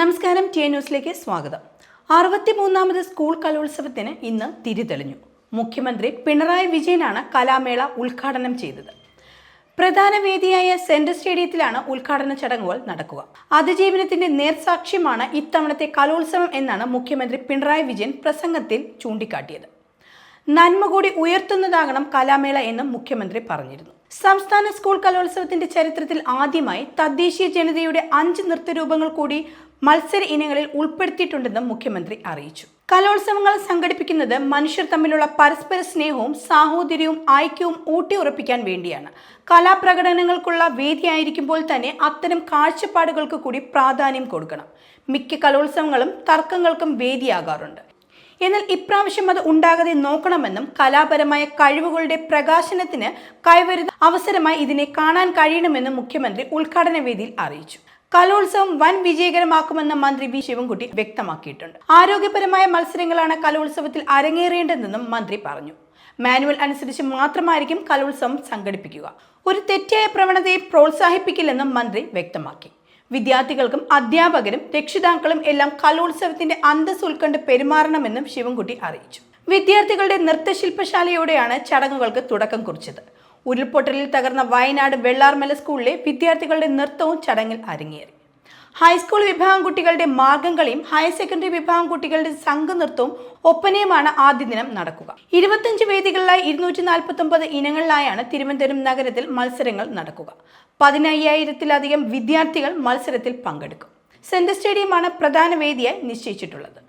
നമസ്കാരം ടി ന്യൂസിലേക്ക് സ്വാഗതം. അറുപത്തിമൂന്നാമത് സ്കൂൾ കലോത്സവത്തിന് ഇന്ന് തിരിതെളിഞ്ഞു. മുഖ്യമന്ത്രി പിണറായി വിജയനാണ് കലാമേള ഉദ്ഘാടനം ചെയ്തത്. പ്രധാന വേദിയായ സെൻട്രൽ സ്റ്റേഡിയത്തിലാണ് ഉദ്ഘാടന ചടങ്ങുകൾ നടക്കുക. അതിജീവനത്തിന്റെ നേർസാക്ഷ്യമാണ് ഇത്തവണത്തെ കലോത്സവം എന്നാണ് മുഖ്യമന്ത്രി പിണറായി വിജയൻ പ്രസംഗത്തിൽ ചൂണ്ടിക്കാട്ടിയത്. നന്മ കൂടി ഉയർത്തുന്നതാകണം കലാമേള എന്നും മുഖ്യമന്ത്രി പറഞ്ഞിരുന്നു. സംസ്ഥാന സ്കൂൾ കലോത്സവത്തിന്റെ ചരിത്രത്തിൽ ആദ്യമായി തദ്ദേശീയ ജനതയുടെ അഞ്ച് നൃത്തരൂപങ്ങൾ കൂടി മത്സര ഇനങ്ങളിൽ ഉൾപ്പെടുത്തിയിട്ടുണ്ടെന്നും മുഖ്യമന്ത്രി അറിയിച്ചു. കലോത്സവങ്ങൾ സംഘടിപ്പിക്കുന്നത് മനുഷ്യർ തമ്മിലുള്ള പരസ്പര സ്നേഹവും സാഹോദര്യവും ഐക്യവും ഊട്ടിയുറപ്പിക്കാൻ വേണ്ടിയാണ്. കലാപ്രകടനങ്ങൾക്കുള്ള വേദിയായിരിക്കുമ്പോൾ തന്നെ അത്തരം കാഴ്ചപ്പാടുകൾക്ക് കൂടി പ്രാധാന്യം കൊടുക്കണം. മിക്ക കലോത്സവങ്ങളും തർക്കങ്ങൾക്കും വേദിയാകാറുണ്ട്. എന്നാൽ ഇപ്രാവശ്യം അത് ഉണ്ടാകാതെ നോക്കണമെന്നും കലാപരമായ കഴിവുകളുടെ പ്രകാശനത്തിന് കൈവരുന്ന അവസരമായി ഇതിനെ കാണാൻ കഴിയണമെന്നും മുഖ്യമന്ത്രി ഉദ്ഘാടന വേദിയിൽ അറിയിച്ചു. കലോത്സവം വൻ വിജയകരമാക്കുമെന്ന് മന്ത്രി വി ശിവൻകുട്ടി വ്യക്തമാക്കിയിട്ടുണ്ട്. ആരോഗ്യപരമായ മത്സരങ്ങളാണ് കലോത്സവത്തിൽ അരങ്ങേറേണ്ടതെന്നും മന്ത്രി പറഞ്ഞു. മാനുവൽ അനുസരിച്ച് മാത്രമായിരിക്കും കലോത്സവം സംഘടിപ്പിക്കുക. ഒരു തെറ്റായ പ്രവണതയെ പ്രോത്സാഹിപ്പിക്കില്ലെന്നും മന്ത്രി വ്യക്തമാക്കി. വിദ്യാർത്ഥികൾക്കും അധ്യാപകരും രക്ഷിതാക്കളും എല്ലാം കലോത്സവത്തിന്റെ അന്തസ് ഉൾക്കൊണ്ട് പെരുമാറണമെന്നും ശിവൻകുട്ടി അറിയിച്ചു. വിദ്യാർത്ഥികളുടെ നൃത്തശില്പശാലയോടെയാണ് ചടങ്ങുകൾക്ക് തുടക്കം കുറിച്ചത്. ഉരുൾപൊട്ടലിൽ തകർന്ന വയനാട് വെള്ളാർമല സ്കൂളിലെ വിദ്യാർത്ഥികളുടെ നൃത്തവും ചടങ്ങിൽ അരങ്ങേറി. ഹൈസ്കൂൾ വിഭാഗം കുട്ടികളുടെ മാർഗം കളിയും ഹയർ സെക്കൻഡറി വിഭാഗം കുട്ടികളുടെ സംഘനൃത്തവും ഒപ്പനയുമാണ് ആദ്യ ദിനം നടക്കുക. ഇരുപത്തഞ്ച് വേദികളിലായി ഇരുന്നൂറ്റി നാൽപ്പത്തി ഒമ്പത് ഇനങ്ങളിലായാണ് തിരുവനന്തപുരം നഗരത്തിൽ മത്സരങ്ങൾ നടക്കുക. പതിനയ്യായിരത്തിലധികം വിദ്യാർത്ഥികൾ മത്സരത്തിൽ പങ്കെടുക്കും. സെന്റർ സ്റ്റേഡിയമാണ് പ്രധാന വേദിയായി നിശ്ചയിച്ചിട്ടുള്ളത്.